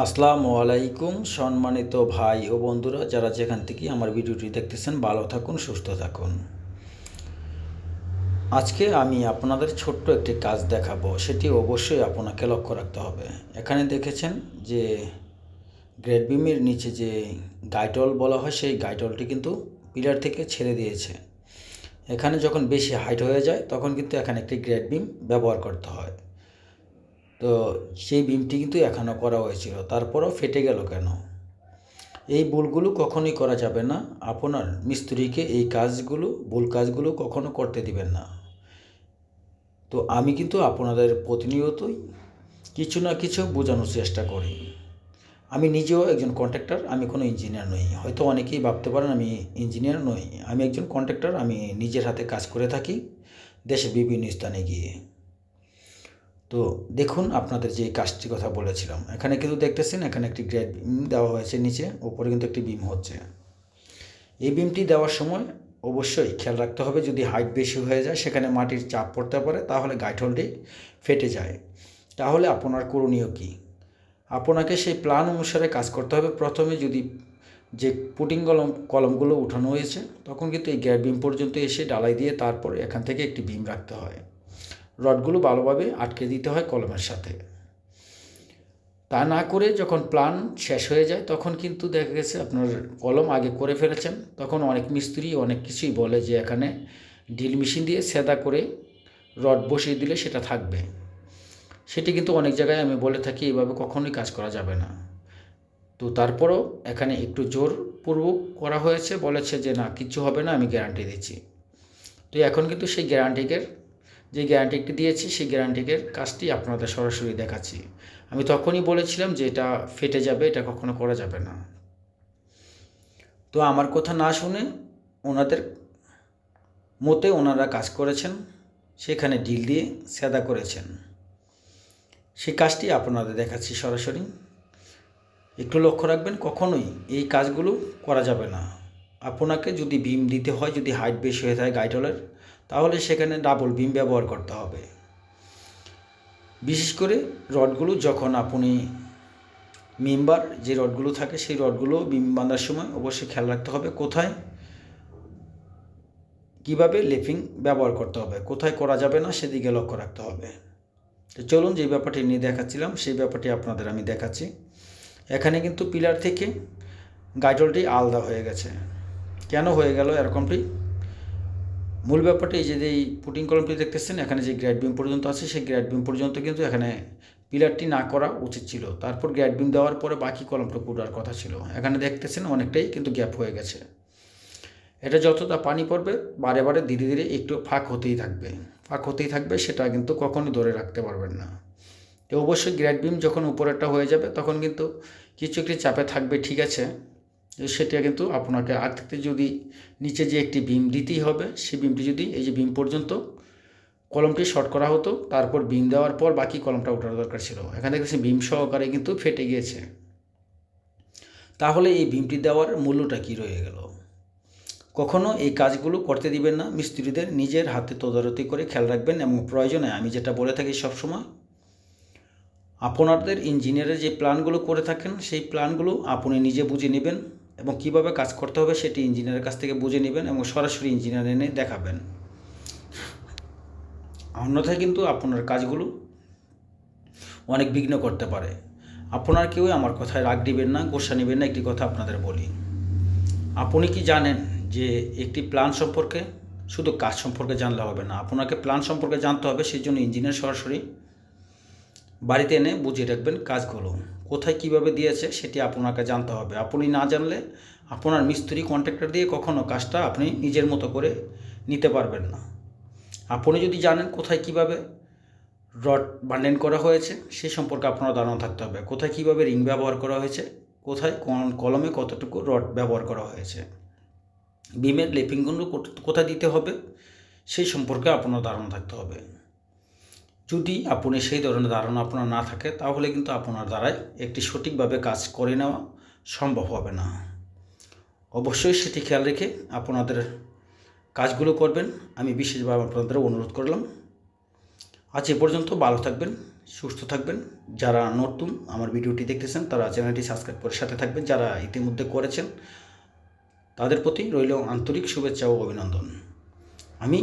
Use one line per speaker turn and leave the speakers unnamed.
আসসালামু আলাইকুম সম্মানিত ভাই ও বন্ধুরা, যারা যেখান থেকে আমার ভিডিওটি দেখতেছেন, ভালো থাকুন, সুস্থ থাকুন। আজকে আমি আপনাদের ছোট্ট একটি কাজ দেখাবো, সেটি অবশ্যই আপনাকে লক্ষ্য রাখতে হবে। এখানে দেখেছেন যে গ্রেড বিমের নিচে যে গাইটল বলা হয়, সেই গাইটলটি কিন্তু পিলার থেকে ছেড়ে দিয়েছে। এখানে যখন বেশি হাইট হয়ে যায়, তখন কিন্তু এখানে একটি গ্রেড বিম ব্যবহার করতে হয়। তো সেই বিমটি কিন্তু এখনও করা হয়েছিল, তারপরও ফেটে গেল কেন? এই ভুলগুলো কখনোই করা যাবে না। আপনার মিস্ত্রিকে এই কাজগুলো, ভুল কাজগুলো কখনো করতে দিবেন না। তো আমি কিন্তু আপনাদের প্রতিনিয়তই কিছু না কিছু বোঝানোর চেষ্টা করি। আমি নিজেও একজন কন্ট্রাক্টর আমি কোনো ইঞ্জিনিয়ার নই। হয়তো অনেকেই ভাবতে পারেন আমি ইঞ্জিনিয়ার নই। আমি একজন কন্ট্রাক্টর আমি নিজের হাতে কাজ করে থাকি দেশের বিভিন্ন স্থানে গিয়ে। তো দেখুন আপনাদের যে কাজটির কথা বলেছিলাম, এখানে কিন্তু দেখতেছেন এখানে একটি গ্রেড বিম দেওয়া হয়েছে নিচে উপরে কিন্তু একটি বিম হচ্ছে। এই বিমটি দেওয়ার সময় অবশ্যই খেয়াল রাখতে হবে, যদি হাইট বেশি হয়ে যায়, সেখানে মাটির চাপ পড়তে পারে, তাহলে গাইঠলটি ফেটে যায়। তাহলে আপনার করণীয় কী? আপনাকে সেই প্ল্যান অনুসারে কাজ করতে হবে। প্রথমে যদি যে পুটিং কলম, কলমগুলো উঠানো হয়েছে, তখন কিন্তু এই গ্যার বিম পর্যন্ত এসে ডালাই দিয়ে তারপর এখান থেকে একটি বিম রাখতে হয়। রডগুলো ভালোভাবে আটকে দিতে হয় কলমের সাথে। তা না করে যখন প্ল্যান শেষ হয়ে যায়, তখন কিন্তু দেখা গেছে আপনার কলম আগে করে ফেলেছেন। তখন অনেক মিস্ত্রি অনেক কিছুই বলে যে এখানে ড্রিল মেশিন দিয়ে সেদা করে রড বসিয়ে দিলে সেটা থাকবে। সেটি কিন্তু অনেক জায়গায় আমি বলে থাকি, এভাবে কখনোই কাজ করা যাবে না। তো তারপরও এখানে একটু জোর জোরপূর্বক করা হয়েছে, বলেছে যে না কিচ্ছু হবে না, আমি গ্যারান্টি দিচ্ছি। তো এখন কিন্তু সেই গ্যারান্টিকের যে গ্যারান্টিটি দিয়েছি, সেই গ্যারান্টিকের কাজটি আপনাদের সরাসরি দেখাচ্ছি। আমি তখনই বলেছিলাম যে এটা ফেটে যাবে, এটা কখনো করা যাবে না। তো আমার কথা না শুনে ওনাদের মতে ওনারা কাজ করেছেন, সেখানে ডিল দিয়ে সেদা করেছেন। সেই কাজটি আপনাদের দেখাচ্ছি সরাসরি। একটু লক্ষ্য রাখবেন, কখনোই এই কাজগুলো করা যাবে না। আপনাকে যদি বিম দিতে হয়, যদি হাইট বেশি হয়ে থাকে গাইটলের তাহলে সেখানে ডাবল বিম ব্যবহার করতে হবে। বিশেষ করে রডগুলো যখন আপনি মেম্বার যে রডগুলো থাকে সেই রডগুলো বিম বাঁধার সময় অবশ্যই খেয়াল রাখতে হবে কোথায় কীভাবে লেপিং ব্যবহার করতে হবে, কোথায় করা যাবে না সেদিকে লক্ষ্য রাখতে হবে। তো চলুন যে ব্যাপারটি নিয়ে দেখাচ্ছিলাম সেই ব্যাপারটি আপনাদের আমি দেখাচ্ছি। এখানে কিন্তু পিলার থেকে গাইডলটি আলাদা হয়ে গেছে। কেন হয়ে গেল এরকমটি? মূল ব্যাপারটা এই যে এই পুটিং কলমটি দেখতেছেন, এখানে যে গ্র্যাড বিম পর্যন্ত আছে, সেই গ্র্যাড বিম পর্যন্ত কিন্তু এখানে পিলারটি না করা উচিত ছিল। তারপর গ্র্যাড বিম দেওয়ার পরে বাকি কলমটা পুরার কথা ছিল। এখানে দেখতেছেন অনেকটাই কিন্তু গ্যাপ হয়ে গেছে। এটা যতটা পানি পড়বে, বারে বারে ধীরে ধীরে একটু ফাঁক হতেই থাকবে। ফাঁক হতেই থাকবে, সেটা কিন্তু কখনোই ধরে রাখতে পারবেন না। অবশ্যই গ্র্যাড বিম যখন উপরেরটা হয়ে যাবে, তখন কিন্তু কিছু একটি চাপে থাকবে, ঠিক আছে। সেটা কিন্তু আপনাকে আগ থেকে যদি নিচে যে একটি বিম দিতেই হবে সেই বিমটি যদি এই যে বিম পর্যন্ত কলমটি শর্ট করা হতো, তারপর বিম দেওয়ার পর বাকি কলমটা ওঠার দরকার ছিল। এখানে দেখছি বিম সহকারে কিন্তু ফেটে গিয়েছে। তাহলে এই বিমটি দেওয়ার মূল্যটা কী রয়ে গেল? কখনো এই কাজগুলো করতে দিবেন না, মিস্ত্রিদের নিজের হাতে তদারতি করে খেয়াল রাখবেন এবং প্রয়োজনে আমি যেটা বলে থাকি সবসময়, আপনাদের ইঞ্জিনিয়ারের যে প্ল্যানগুলো করে থাকেন, সেই প্ল্যানগুলো আপনি নিজে বুঝে নেবেন। এবং কীভাবে কাজ করতে হবে সেটি ইঞ্জিনিয়ারের কাছ থেকে বুঝে নেবেন এবং সরাসরি ইঞ্জিনিয়ার এনে দেখাবেন। অন্যথায় কিন্তু আপনার কাজগুলো অনেক বিঘ্ন করতে পারে। আপনার কেউ আমার কথায় রাগ দিবেন না, গোসা নেবেন না, একটি কথা আপনাদের বলি। আপনি কি জানেন যে একটি প্ল্যান সম্পর্কে? শুধু কাজ সম্পর্কে জানলে হবে না, আপনাকে প্ল্যান সম্পর্কে জানতে হবে সেই জন্য ইঞ্জিনিয়ার সরাসরি বাড়িতে এনে বুঝিয়ে রাখবেন কাজগুলো। কোথায় কীভাবে দিয়েছে সেটি আপনাকে জানতে হবে। আপনি না জানলে আপনার মিস্ত্রি কন্ট্রাক্টর দিয়ে কখনো কাজটা আপনি নিজের মতো করে নিতে পারবেন না। আপনি যদি জানেন কোথায় কীভাবে রড বান্ডেন করা হয়েছে, সে সম্পর্কে আপনার ধারণা থাকতে হবে। কোথায় কীভাবে রিং ব্যবহার করা হয়েছে, কোথায় কলমে কতটুকু রড ব্যবহার করা হয়েছে, বিমের লেপিংগুলো কোথায় দিতে হবে, সেই সম্পর্কে আপনার ধারণা থাকতে হবে। যদি আপনি সেই ধরনের ধারণা আপনার না থাকে, তাহলে কিন্তু আপনার দ্বারাই একটি সঠিকভাবে কাজ করে নেওয়া সম্ভব হবে না। অবশ্যই সেটি খেয়াল রেখে আপনাদের কাজগুলো করবেন। আমি বিশেষভাবে আপনাদের অনুরোধ করলাম। আজ এ পর্যন্ত ভালো থাকবেন, সুস্থ থাকবেন। যারা নতুন আমার ভিডিওটি দেখতেছেন, তারা চ্যানেলটি সাবস্ক্রাইব করে সাথে থাকবেন। যারা ইতিমধ্যে করেছেন, তাদের প্রতি রইল আন্তরিক শুভেচ্ছা ও অভিনন্দন। আমি